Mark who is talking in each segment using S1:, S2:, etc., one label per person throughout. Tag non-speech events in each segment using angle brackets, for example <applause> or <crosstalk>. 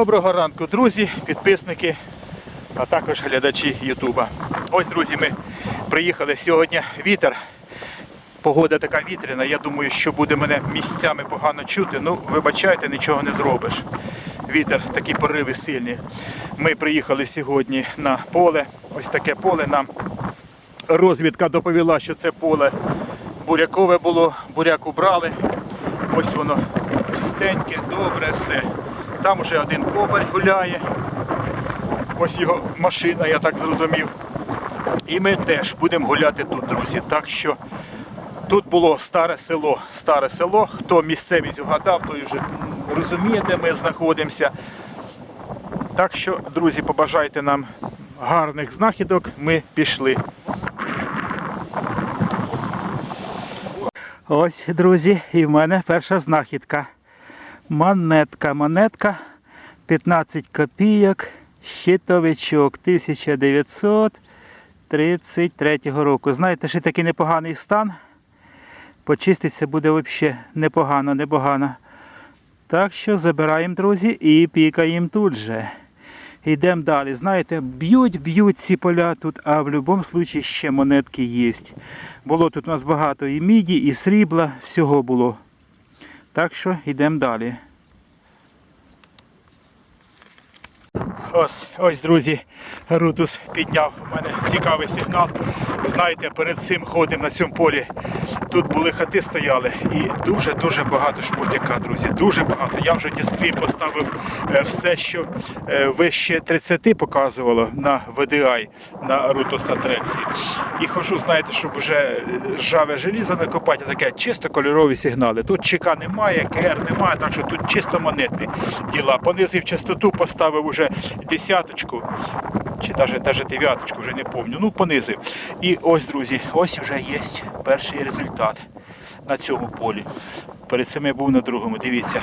S1: Доброго ранку, друзі, підписники, а також глядачі Ютуба. Ось, друзі, ми приїхали сьогодні. Вітер. Погода така вітряна. Я думаю, що буде мене місцями погано чути. Ну, вибачайте, нічого не зробиш. Вітер, такі пориви сильні. Ми приїхали сьогодні на поле. Ось таке поле нам розвідка доповіла, що це поле бурякове було, буряк убрали. Ось воно чистеньке, добре, все. Там уже один кобарь гуляє. Ось його машина, я так зрозумів. І ми теж будемо гуляти тут, друзі. Так що тут було старе село. Старе село. Хто місцевість вгадав, той вже розуміє, де ми знаходимося. Так що, друзі, побажайте нам гарних знахідок. Ми пішли. Ось, друзі, і в мене перша знахідка. Монетка, монетка 15 копійок, щитовичок 1933 року. Знаєте, ще такий непоганий стан. Почиститься буде взагалі непогано, непогано. Так що забираємо, друзі, і пікаємо тут же. Йдемо далі. Знаєте, б'ють, б'ють ці поля тут, а в будь-якому випадку ще монетки є. Було тут у нас багато і міді, і срібла, всього було. Так що йдемо далі. Ось, ось, друзі, Рутус підняв у мене цікавий сигнал. Знаєте, перед цим ходимо на цьому полі. Тут були хати стояли і дуже-дуже багато шмурдяка, друзі. Дуже багато. Я вже дискрім поставив е, все, що е, вище 30 показувало на VDI, на Рутуса Трексі. І хожу, знаєте, щоб вже е, ржаве желізо накопати, таке чисто кольорові сигнали. Тут ЧК немає, КР немає, так що тут чисто монетні діла. Понизив частоту, поставив уже десяточку, чи навіть, дев'яточку, вже не пам'ятаю. Ну, понизив. І ось, друзі, ось вже є перший результат на цьому полі. Перед цим я був на другому. Дивіться.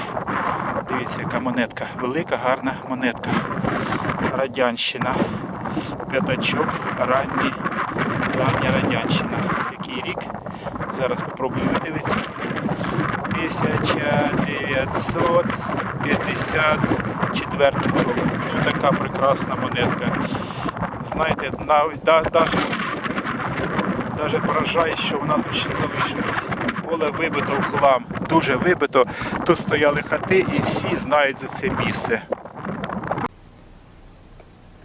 S1: Дивіться, яка монетка. Велика, гарна монетка. Радянщина. П'ятачок, ранній, рання радянщина. Який рік? Зараз спробую видивитися. 1954 року. Ну, така прекрасна монетка. Знаєте, навіть да, що вона тут ще залишилась. Поле вибито в хлам, дуже вибито. Тут стояли хати і всі знають за це місце.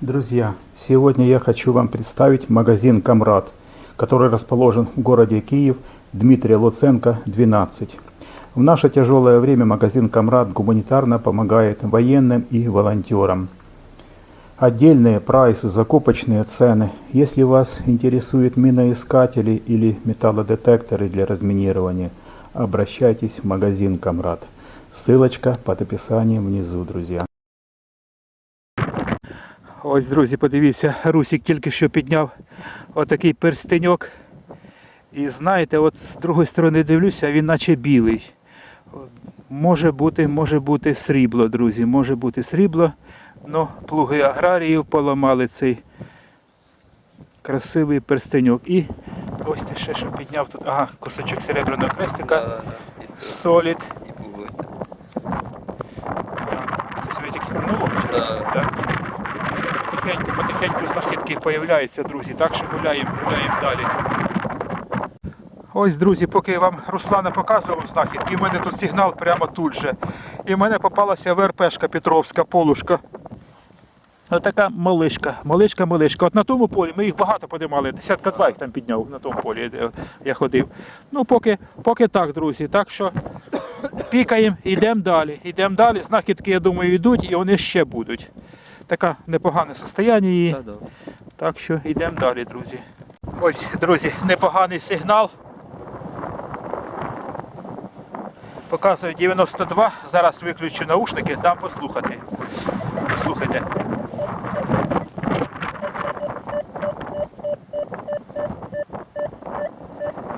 S1: Друзья, сегодня я хочу вам представить магазин «Камрад», который расположен в городе Киев, Дмитрия Луценко, 12. В наше тяжелое время магазин «Камрад» гуманитарно помогает военным и волонтерам. Отдельные прайсы, закупочные цены. Если вас интересуют миноискатели или металлодетекторы для разминирования, обращайтесь в магазин «Камрад». Ссылочка под описанием внизу, друзья. Ось, друзі, подивіться, Русік тільки що підняв отакий перстеньок. І знаєте, от з другої сторони дивлюся, він наче білий. Може бути, може бути срібло, друзі, може бути срібло. Ну, плуги аграріїв поламали цей красивий перстеньок. І ось те ще, що підняв тут. Ага, кусочок серебряного крестика. Солід. Це чи
S2: Да.
S1: Так. Потихеньку, потихеньку знахідки з'являються, друзі. Так що гуляємо, гуляємо далі. Ось, друзі, поки я вам Руслана показував знахідки, в мене тут сигнал прямо тут же. І в мене попалася ВРПшка Петровська полушка. Отака малишка, малишка, малишка. От на тому полі ми їх багато подимали. Десятка два їх там підняв на тому полі, де я ходив. Ну, поки, поки так, друзі. Так що пікаємо, йдемо далі. Йдемо далі. Знахідки, я думаю, йдуть і вони ще будуть. Таке непогане состояння її. Так що йдемо далі, друзі. Ось, друзі, непоганий сигнал. Показує 92. Зараз виключу наушники, дам послухати. Послухайте.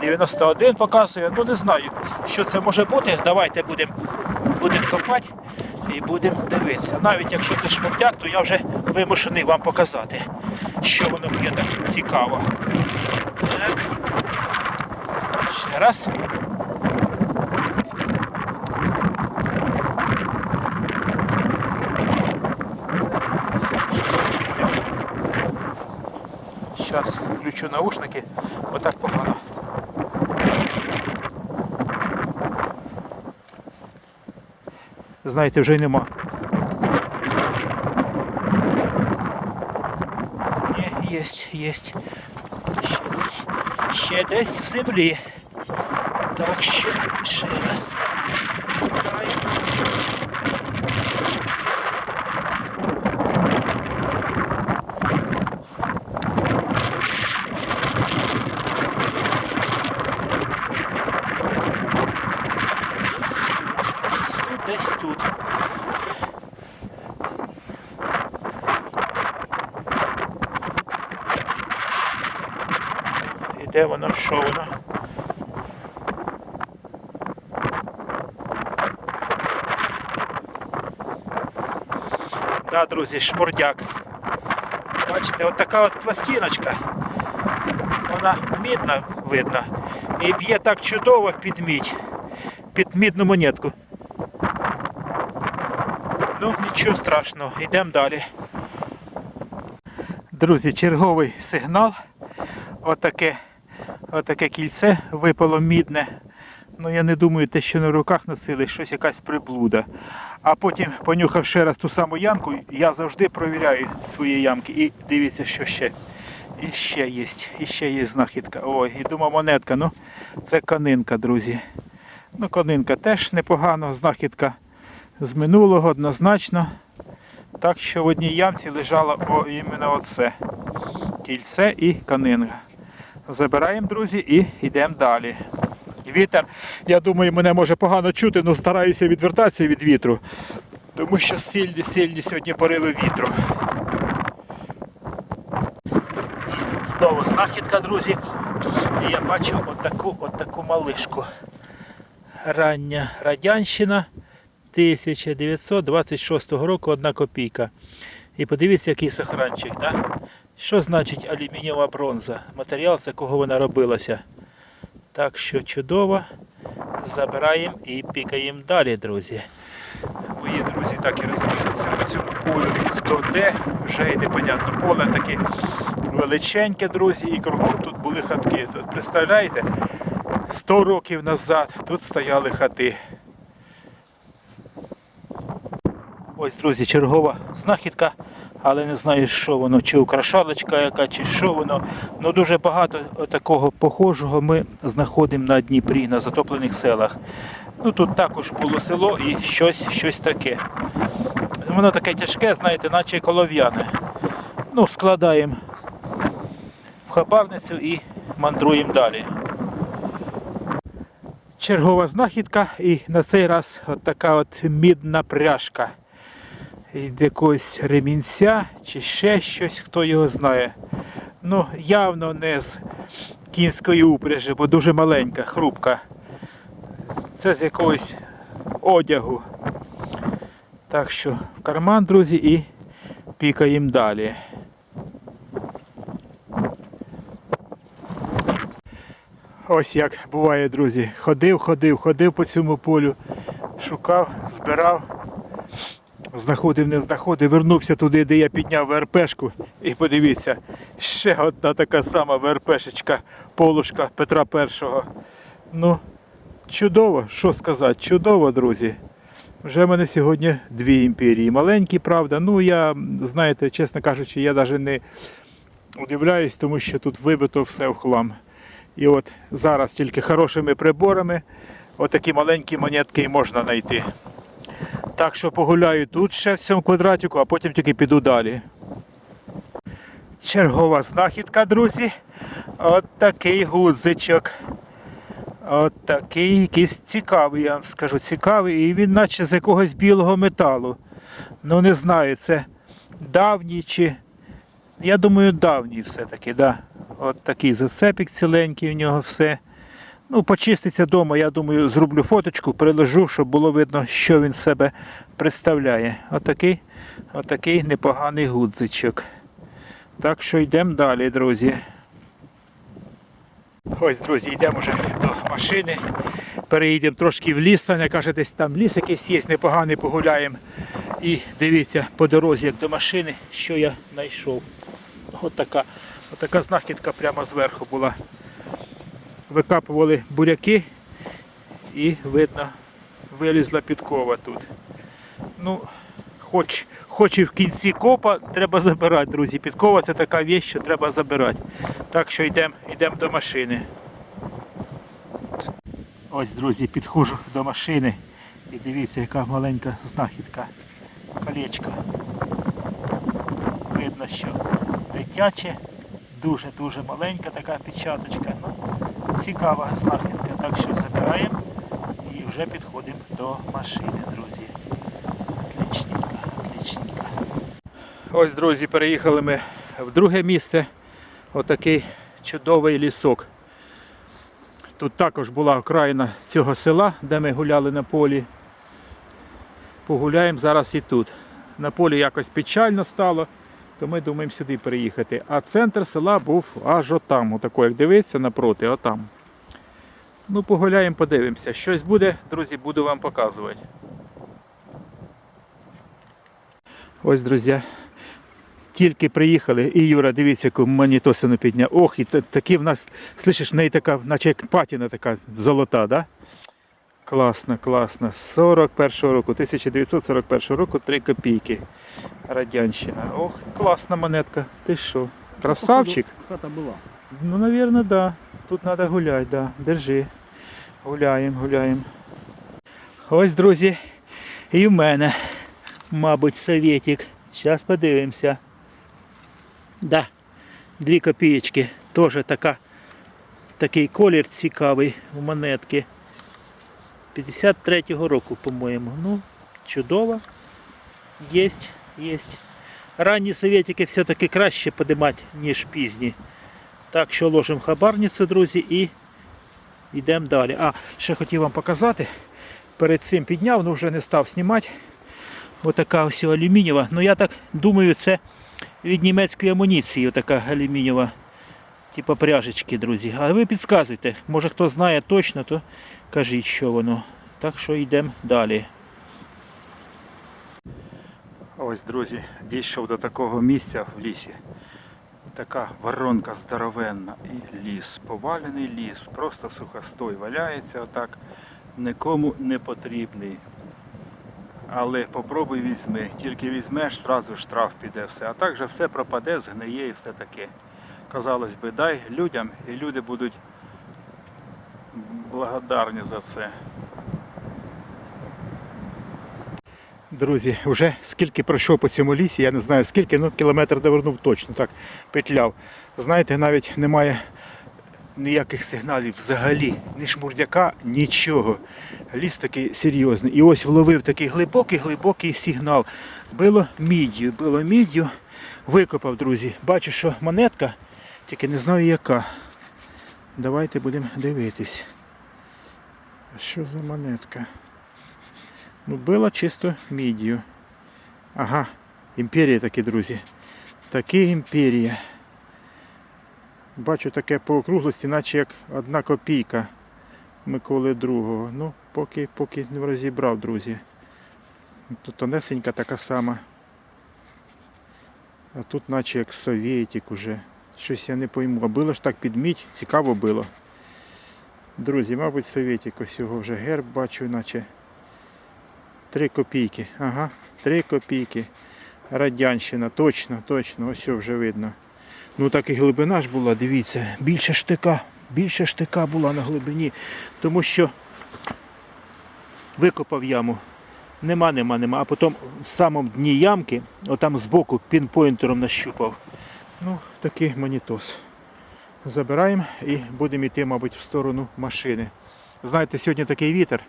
S1: «91» показує, ну не знаю, що це може бути. Давайте будемо будем копати і будемо дивитися. Навіть якщо це шмуртяк, то я вже вимушений вам показати, що воно б'є так цікаво. Так. Ще раз. включу наушники, отак погано. Знаєте, вже й нема. Ні, єсть, єсть. Ще десь, ще десь в землі. Так що ще раз. Вибираємо. Де воно, що воно? Да, друзі, шмурдяк. Бачите, от така от пластиночка. Вона мідна видно. І б'є так чудово під мідь. Під мідну монетку. Ну, нічого страшного, йдемо далі. Друзі, черговий сигнал. Отаке, отаке кільце випало мідне. Ну я не думаю, те, що на руках носили, щось якась приблуда. А потім, понюхав ще раз ту саму ямку, я завжди провіряю свої ямки. І дивіться, що ще. І ще є, і ще є знахідка. Ой, і думав монетка. Ну, це конинка, друзі. Ну, конинка теж непогано, знахідка з минулого однозначно. Так що в одній ямці лежало іменно оце. Кільце і конинка. Забираємо, друзі, і йдемо далі. Вітер, я думаю, мене може погано чути, але стараюся відвертатися від вітру. Тому що сильні, сильні сьогодні пориви вітру. Знову знахідка, друзі. І я бачу отаку, отаку малишку. Рання радянщина 1926 року одна копійка. І подивіться, який сохранчик. Да? Що значить алюмінієва бронза? Матеріал, з якого вона робилася. Так що чудово. Забираємо і пікаємо далі, друзі. Мої друзі так і розбилися по цьому полю. Хто де, вже і непонятно. Поле таке величеньке, друзі, і кругом тут були хатки. Тут, представляєте, 100 років назад тут стояли хати. Ось, друзі, чергова знахідка, але не знаю, що воно, чи украшалочка яка, чи що воно. Ну дуже багато такого похожого ми знаходимо на Дніпрі, на затоплених селах. Ну тут також було село і щось, щось таке. Воно таке тяжке, знаєте, наче колов'яне. Ну, складаємо в хабарницю і мандруємо далі. Чергова знахідка і на цей раз от така от мідна пряжка. Якогось ремінця чи ще щось, хто його знає. Ну, явно не з кінської упряжі, бо дуже маленька, хрупка. Це з якогось одягу. Так що в карман, друзі, і пікаємо далі. Ось як буває, друзі. Ходив, ходив, ходив по цьому полю, шукав, збирав, знаходив, не знаходив, вернувся туди, де я підняв ВРПшку. І подивіться, ще одна така сама ВРПшечка, полушка Петра І. Ну, чудово, що сказати, чудово, друзі. Вже в мене сьогодні дві імперії. Маленькі, правда. Ну, я, знаєте, чесно кажучи, я навіть не удивляюсь, тому що тут вибито все в хлам. І от зараз тільки хорошими приборами отакі маленькі монетки і можна знайти. Так що погуляю тут ще в цьому квадратику, а потім тільки піду далі. Чергова знахідка, друзі. От такий гудзичок. От такий якийсь цікавий, я вам скажу, цікавий. І він наче з якогось білого металу. Ну не знаю, це давній чи. Я думаю, давній все-таки, да. От такий зацепік ціленький у нього все. Ну, почиститься вдома, я думаю, зроблю фоточку, приложу, щоб було видно, що він себе представляє. Отакий, отакий непоганий гудзичок. Так що йдемо далі, друзі. Ось, друзі, йдемо вже до машини. Переїдемо трошки в ліс. Саня каже, десь там ліс якийсь є, непоганий, погуляємо. І дивіться по дорозі, як до машини, що я знайшов. От така Отака знахідка прямо зверху була. Викапували буряки і видно вилізла підкова тут. Ну, хоч, хоч і в кінці копа треба забирати, друзі. Підкова це така віч, що треба забирати. Так що йдемо йдем до машини. Ось, друзі, підходжу до машини. І дивіться, яка маленька знахідка. Колечко. Видно, що дитяче, дуже-дуже маленька така печаточка. Цікава знахідка. Так що забираємо і вже підходимо до машини, друзі. Отлічненько, отлічненько. Ось, друзі, переїхали ми в друге місце. Отакий чудовий лісок. Тут також була окраїна цього села, де ми гуляли на полі. Погуляємо зараз і тут. На полі якось печально стало, то ми думаємо сюди переїхати. А центр села був аж отам, отако, як дивиться, напроти, отам. Ну, погуляємо, подивимося. Щось буде, друзі, буду вам показувати. Ось, друзі, тільки приїхали, і Юра, дивіться, яку манітосину підняв. Ох, і та- такі в нас, слышиш, в неї така, наче як патіна така золота, да? Класно, класно. 41 року, 1941 року 3 копійки. Радянщина. Ох, класна монетка. Ти що? Красавчик?
S2: Хата була.
S1: Ну, наверное, да. Тут треба гуляти, да. Держи. Гуляємо, гуляємо. Ось, друзі, і в мене, мабуть, советик. Зараз подивимося. Да. Дві копієчки. Теж така, такий колір цікавий у монетки. 53-го року, по-моєму. Ну, чудово. Єсть, єсть. Ранні советики все-таки краще подимати, ніж пізні. Так що ложимо хабарницю, друзі, і йдемо далі. А, ще хотів вам показати. Перед цим підняв, ну вже не став знімати. Отака ось алюмінієва. Ну я так думаю, це від німецької амуніції, отака алюмінієва. Типа пряжечки, друзі. А ви підказуйте, може хто знає точно, то кажіть, що воно. Так що йдемо далі. Ось, друзі, дійшов до такого місця в лісі. Така воронка здоровенна і ліс, повалений ліс, просто сухостой валяється отак, нікому не потрібний. Але попробуй візьми, тільки візьмеш, зразу штраф піде все. А так же все пропаде, згниє і все таке. Казалось би, дай людям, і люди будуть благодарні за це. Друзі, вже скільки пройшов по цьому лісі, я не знаю скільки, ну кілометр довернув точно, так, петляв. Знаєте, навіть немає ніяких сигналів взагалі, ні шмурдяка, нічого. Ліс такий серйозний. І ось вловив такий глибокий-глибокий сигнал. Було міддю, було міддю, викопав, друзі. Бачу, що монетка, тільки не знаю яка. Давайте будемо дивитись. А Що за монетка? Ну, було чисто мідію. Ага, імперія такі, друзі. Такі імперія. Бачу таке по округлості, наче як одна копійка Миколи II. Ну, поки, поки не розібрав, друзі. Тут тонесенька така сама. А тут наче як совєтик уже. Щось я не пойму. А було ж так підміть, цікаво було. Друзі, мабуть, совєтик. Ось його вже герб бачу, наче. Три копійки. Ага, три копійки. Радянщина, точно, точно, ось вже видно. Ну так і глибина ж була, дивіться, більше штика, більше штика була на глибині, тому що викопав яму. Нема, нема, нема. А потім в самому дні ямки, отам збоку пінпойнтером нащупав. Ну, такий монітос. Забираємо і будемо йти, мабуть, в сторону машини. Знаєте, сьогодні такий вітер.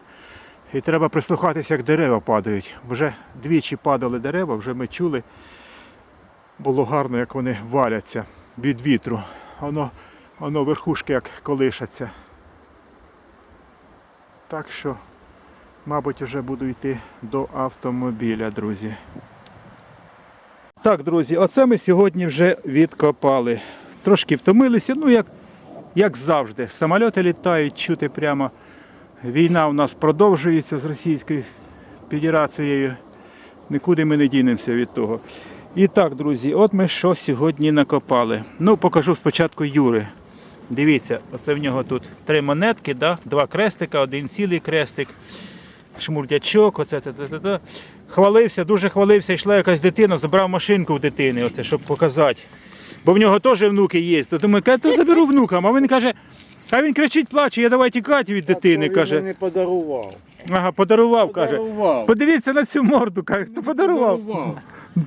S1: І треба прислухатися, як дерева падають. Вже двічі падали дерева, вже ми чули. Було гарно, як вони валяться від вітру. Воно, воно верхушки як колишаться. Так що, мабуть, вже буду йти до автомобіля, друзі. Так, друзі, оце ми сьогодні вже відкопали. Трошки втомилися, ну як, як завжди. Самольоти літають, чути прямо. Війна у нас продовжується з Російською Федерацією. Нікуди ми не дінемося від того. І так, друзі, от ми що сьогодні накопали. Ну, покажу спочатку Юри. Дивіться, оце в нього тут три монетки, да? два крестика, один цілий крестик, шмурдячок, оце та та та та Хвалився, дуже хвалився, йшла якась дитина, забрав машинку в дитини, оце, щоб показати. Бо в нього теж внуки є. То думаю, каже, то заберу внукам. А він каже, а він кричить, плаче, я давай тікати від дитини.
S2: Він
S1: каже.
S2: мені подарував.
S1: Ага, подарував, каже.
S2: Подарував.
S1: Подивіться на цю морду, каже, хто подарував.
S2: Подарував.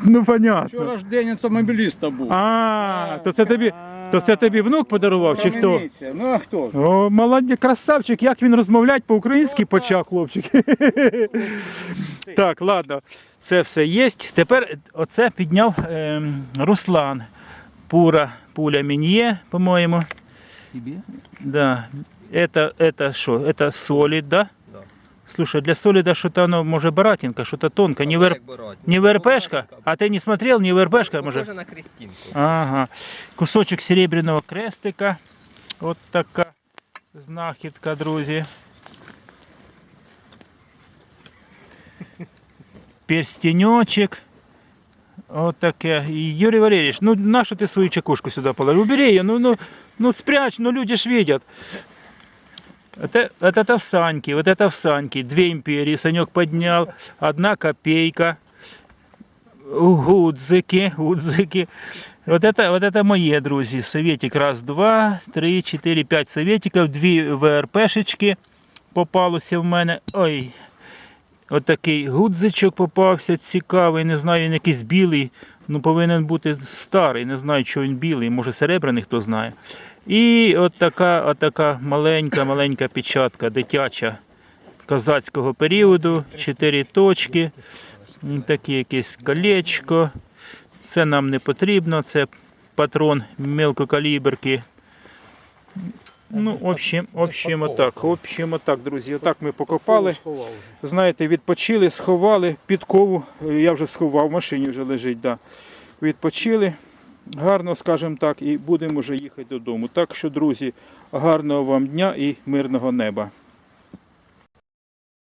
S1: Ну, понятно.
S2: Вчора ж день автомобіліста був.
S1: А, то це тобі, то це тобі внук подарував чи хто?
S2: Ну а хто? ж?
S1: О, молодець, красавчик, як він розмовляти по-українськи почав, хлопчик. <laughs> так, ладно, це все є. Тепер оце підняв ем, Руслан. Пура, пуля Мін'є, по-моєму.
S3: Тебе?
S1: Да. Это, это что? Это солид, да?
S3: Да.
S1: Слушай, для солида что-то оно, может, баратинка, что-то тонко. Не, ВР... не ВРПшка? А ты не смотрел, не ВРПшка, может?
S3: Може на Крістінку.
S1: Ага. Кусочок серебряного крестика. От така знахідка, друзі. <laughs> Перстенечок. От таке. І Юрій Валерійович, ну нащо ти свою чекушку сюди положив? Убери її, ну, ну, ну спрячь, ну люди ж видят. Это, вот это в Саньке, вот это в Саньке. Две империи Санек поднял, одна копейка. Гудзики, гудзики. Вот это, вот это мои, друзі. Советик раз, два, три, чотири, п'ять советиків, дві ВРПшечки попалося в мене. Ой. От гудзичок попався, цікавий. Не знаю, він якийсь білий. Ну, повинен бути старий. Не знаю, що він білий, може серебряний, хто знає. І от така, от така маленька, маленька печатка, дитяча козацького періоду, чотири точки. Таке якесь колечко. Це нам не потрібно, це патрон мелкокаліберки. Ну, в общем, в общем, отак, в общем, отак, друзі. Отак ми покопали. Знаєте, відпочили, сховали підкову. Я вже сховав, в машині вже лежить. Да. Відпочили. Гарно, скажімо так, і будемо вже їхати додому. Так що, друзі, гарного вам дня і мирного неба.